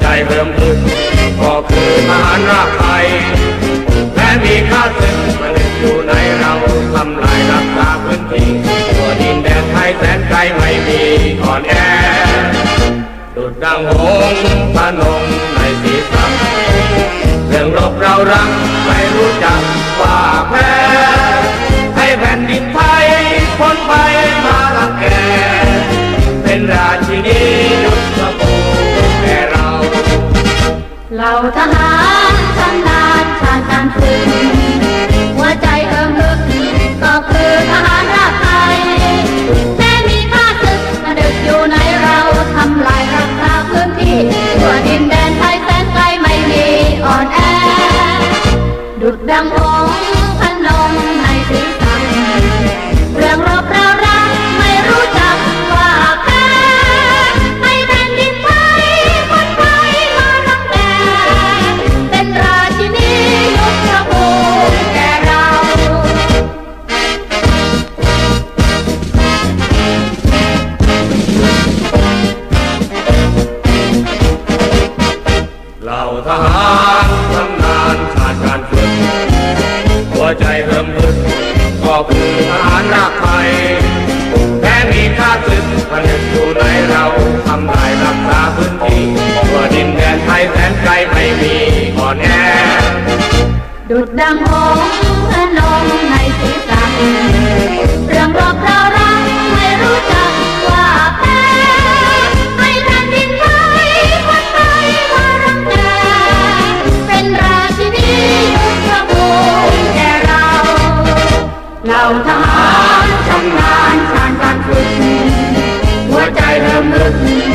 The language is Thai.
ใจเพิ่มลึกก็คือมหันรักไทยและมีค่าศึกมันอยู่ในเราทำลายรักษาพื้นที่ตัวดินแดนไทยแสนไกลไม่มีก่อนแอดุดดังหงพนงในสีรษะเรื่องรบเรารักไม่รู้จักว่าแพ้ เหล่าทหารชำนาญชาญการฝึกหัวใจเอิมลึกก็คือทหารราไทยแม้มีข้าศึกมาดึกอยู่ในเราทำลายรักษาพื้นที่ทั่วดินแดนไทยแสนไกลไม่มีอ่อนแอ ดุดดังองค์พนมในสีสัน เหล่าทหารทำงานขาดการฝึกหัวใจเริ่มลึกก็คือทหารรักไทยแม้มีข้าศึกผนึกอยู่ในเราทำลายรักษาพื้นที่ทั่วดินแดนไทยแสนไกลไม่มีอ่อนแอดุดดังองค์พนมในสีสันานาญชาญการฝึกหัวใจเริ่มลึก